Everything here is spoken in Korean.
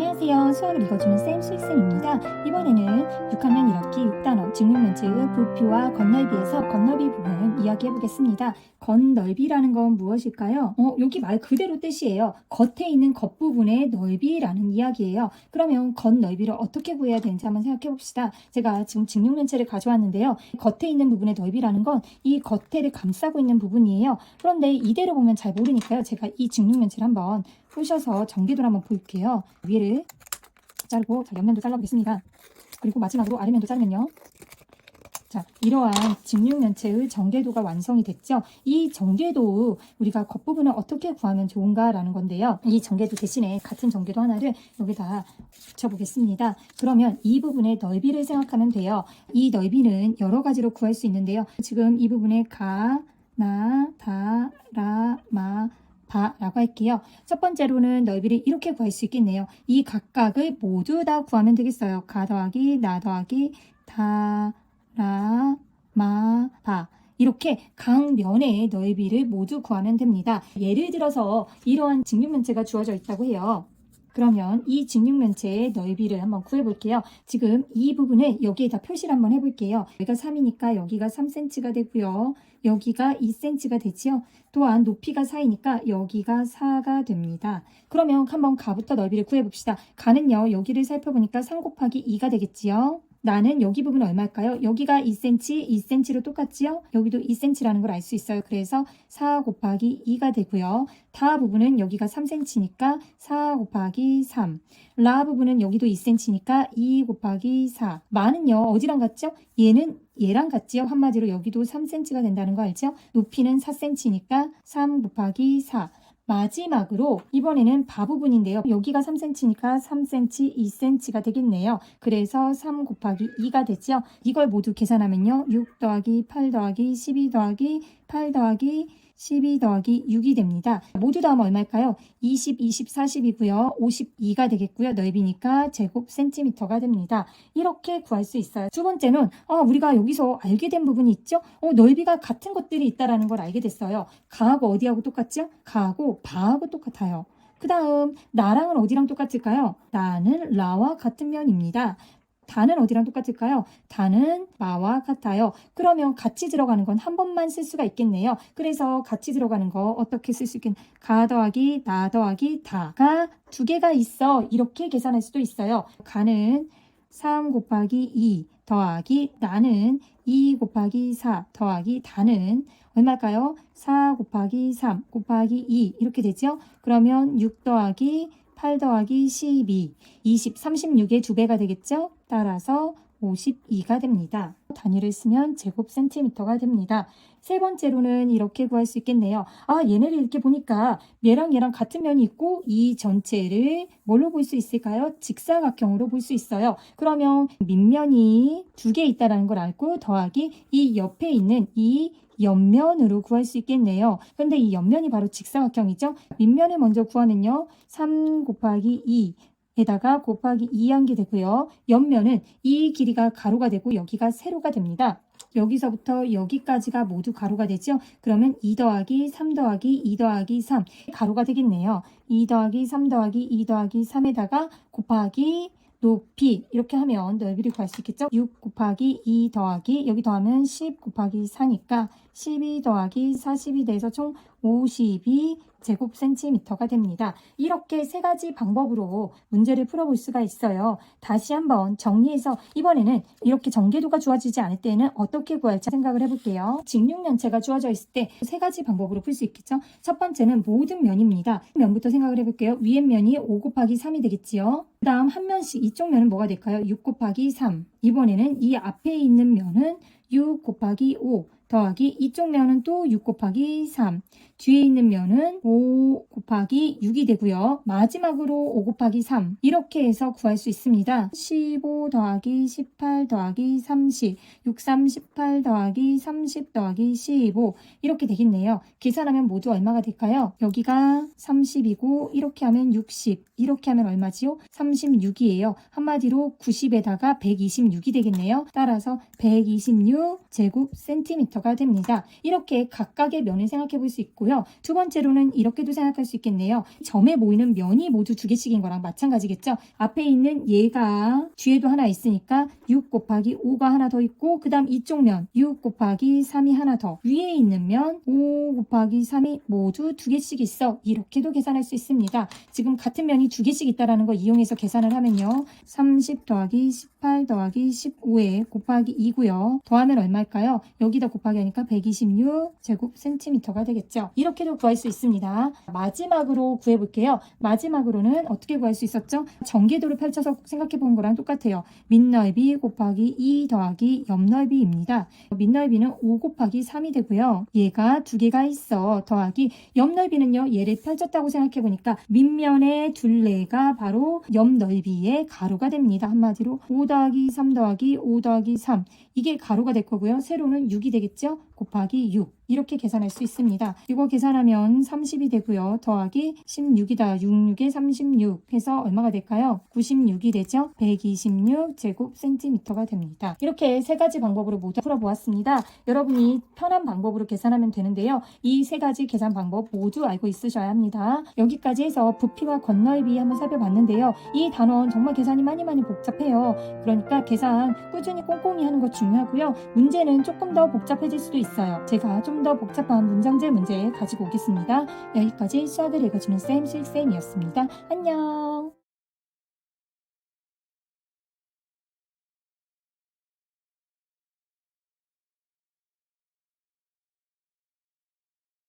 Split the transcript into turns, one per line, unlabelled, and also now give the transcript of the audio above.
안녕하세요. 수학을 읽어주는 쌤 수익쌤입니다. 이번에는 6학년 1학기 6단원 직육면체의 부피와 건널비에서 건널비 부분 이야기해보겠습니다. 건넓이라는 건 무엇일까요? 어, 여기 말 그대로 뜻이에요. 겉에 있는 겉부분의 넓이라는 이야기예요. 그러면 건넓이를 어떻게 구해야 되는지 한번 생각해봅시다. 제가 지금 직육면체를 가져왔는데요. 겉에 있는 부분의 넓이라는 건 이 겉에를 감싸고 있는 부분이에요. 그런데 이대로 보면 잘 모르니까요. 제가 이 직육면체를 한번 푸셔서 전개도를 한번 볼게요. 위를 자르고 자, 옆면도 잘라보겠습니다. 그리고 마지막으로 아래면도 자르면요. 자, 이러한 직육면체의 전개도가 완성이 됐죠. 이 전개도 우리가 겉부분을 어떻게 구하면 좋은가라는 건데요. 이 전개도 대신에 같은 전개도 하나를 여기다 붙여보겠습니다. 그러면 이 부분의 넓이를 생각하면 돼요. 이 넓이는 여러 가지로 구할 수 있는데요. 지금 이 부분에 가, 나, 다, 라, 마, 바라고 할게요. 첫 번째로는 넓이를 이렇게 구할 수 있겠네요. 이 각각을 모두 다 구하면 되겠어요. 가 더하기 나 더하기 다, 라, 마, 바. 이렇게 각 면의 넓이를 모두 구하면 됩니다. 예를 들어서 이러한 직육면체가 주어져 있다고 해요. 그러면 이 직육면체의 넓이를 한번 구해볼게요. 지금 이 부분을 여기에다 표시를 한번 해볼게요. 여기가 3이니까 여기가 3cm가 되고요. 여기가 2cm가 되지요. 또한 높이가 4이니까 여기가 4가 됩니다. 그러면 한번 가부터 넓이를 구해봅시다. 가는요. 여기를 살펴보니까 3 곱하기 2가 되겠지요. 나는 여기 부분 얼마일까요? 여기가 2cm, 2cm로 똑같지요? 여기도 2cm라는 걸 알 수 있어요. 그래서 4 곱하기 2가 되고요. 다 부분은 여기가 3cm니까 4 곱하기 3. 라 부분은 여기도 2cm니까 2 곱하기 4. 마는요, 어디랑 같죠? 얘는 얘랑 같지요? 한마디로 여기도 3cm가 된다는 거 알죠? 높이는 4cm니까 3 곱하기 4. 마지막으로 이번에는 바 부분인데요. 여기가 3cm니까 3cm, 2cm가 되겠네요. 그래서 3 곱하기 2가 되죠. 이걸 모두 계산하면요. 6 더하기 8 더하기 12 더하기 8 더하기 12 더하기 6이 됩니다. 모두 다 하면 얼마일까요? 20, 20, 40이고요. 52가 되겠고요. 넓이니까 제곱 센티미터가 됩니다. 이렇게 구할 수 있어요. 두 번째는 어, 우리가 여기서 알게 된 부분이 있죠? 어, 넓이가 같은 것들이 있다라는 걸 알게 됐어요. 가하고 어디하고 똑같죠? 가하고 바하고 똑같아요. 그 다음 나랑은 어디랑 똑같을까요? 나는 라와 같은 면입니다. 다는 어디랑 똑같을까요? 다는 마와 같아요. 그러면 같이 들어가는 건 한 번만 쓸 수가 있겠네요. 그래서 같이 들어가는 거 어떻게 쓸 수 있겠? 가 더하기 나 더하기 다가 두 개가 있어. 이렇게 계산할 수도 있어요. 가는 3 곱하기 2 더하기 나는 2 곱하기 4 더하기 다는 얼마일까요? 4 곱하기 3 곱하기 2 이렇게 되죠? 그러면 6 더하기 8 더하기 12, 20, 36의 두 배가 되겠죠? 따라서 52가 됩니다. 단위를 쓰면 제곱 센티미터가 됩니다. 세 번째로는 이렇게 구할 수 있겠네요. 아, 얘네를 이렇게 보니까 얘랑 얘랑 같은 면이 있고 이 전체를 뭘로 볼 수 있을까요? 직사각형으로 볼 수 있어요. 그러면 밑면이 두 개 있다라는 걸 알고 더하기 이 옆에 있는 이 옆면으로 구할 수 있겠네요. 근데 이 옆면이 바로 직사각형이죠. 밑면을 먼저 구하면요. 3 곱하기 2 에다가 곱하기 2한 게 되고요. 옆면은 이 길이가 가로가 되고 여기가 세로가 됩니다. 여기서부터 여기까지가 모두 가로가 되죠. 그러면 2 더하기 3 더하기 2 더하기 3 가로가 되겠네요. 2 더하기 3 더하기 2 더하기 3에다가 곱하기 높이 이렇게 하면 넓이를 구할 수 있겠죠? 6 곱하기 2 더하기 여기 더하면 10 곱하기 4니까 12 더하기 40이 돼서 총 52 제곱 센티미터가 됩니다. 이렇게 세 가지 방법으로 문제를 풀어볼 수가 있어요. 다시 한번 정리해서 이번에는 이렇게 전개도가 주어지지 않을 때는 어떻게 구할지 생각을 해볼게요. 직육면체가 주어져 있을 때 세 가지 방법으로 풀 수 있겠죠. 첫 번째는 모든 면입니다. 면부터 생각을 해볼게요. 위에 면이 5 곱하기 3이 되겠지요. 그 다음 한 면씩 이쪽 면은 뭐가 될까요? 6 곱하기 3. 이번에는 이 앞에 있는 면은 6 곱하기 5 더하기 이쪽 면은 또 6 곱하기 3 뒤에 있는 면은 5 곱하기 6이 되고요. 마지막으로 5 곱하기 3 이렇게 해서 구할 수 있습니다. 15 더하기 18 더하기 30 6, 3, 18 더하기 30 더하기 15 이렇게 되겠네요. 계산하면 모두 얼마가 될까요? 여기가 30이고 이렇게 하면 60 이렇게 하면 얼마지요? 36이에요. 한마디로 90에다가 126이 되겠네요. 따라서 126 제곱 센티미터가 됩니다. 이렇게 각각의 면을 생각해 볼 수 있고요. 되고요. 두 번째로는 이렇게도 생각할 수 있겠네요. 점에 모이는 면이 모두 두 개씩인 거랑 마찬가지겠죠. 앞에 있는 얘가 뒤에도 하나 있으니까 6 곱하기 5가 하나 더 있고 그 다음 이쪽 면 6 곱하기 3이 하나 더 위에 있는 면 5 곱하기 3이 모두 두 개씩 있어 이렇게도 계산할 수 있습니다. 지금 같은 면이 두 개씩 있다라는 거 이용해서 계산을 하면요. 30 더하기 18 더하기 15에 곱하기 2고요. 더하면 얼마일까요? 여기다 곱하기 하니까 126 제곱 센티미터가 되겠죠. 이렇게도 구할 수 있습니다. 마지막으로 구해볼게요. 마지막으로는 어떻게 구할 수 있었죠? 전개도를 펼쳐서 생각해 본 거랑 똑같아요. 밑넓이 곱하기 2 더하기 옆넓이입니다. 밑넓이는 5 곱하기 3이 되고요. 얘가 두 개가 있어 더하기 옆넓이는요. 얘를 펼쳤다고 생각해 보니까 밑면의 둘레가 바로 옆넓이의 가로가 됩니다. 한마디로 5 더하기 3 더하기 5 더하기 3 이게 가로가 될 거고요. 세로는 6이 되겠죠? 곱하기 6 이렇게 계산할 수 있습니다. 이거 계산하면 30이 되고요. 더하기 16이다. 66에 36 해서 얼마가 될까요? 96이 되죠? 126 제곱 센티미터가 됩니다. 이렇게 세 가지 방법으로 모두 풀어보았습니다. 여러분이 편한 방법으로 계산하면 되는데요. 이 세 가지 계산 방법 모두 알고 있으셔야 합니다. 여기까지 해서 부피와 건너입이 한번 살펴봤는데요. 이 단원 정말 계산이 많이 많이 복잡해요. 그러니까 계산 꾸준히 꼼꼼히 하는 거 중요하고요. 문제는 조금 더 복잡해질 수도 있어요. 제가 좀 더 복잡한 문장제 문제 가지고 오겠습니다. 여기까지 수학을 읽어주는 쌤, 실쌤이었습니다. 안녕!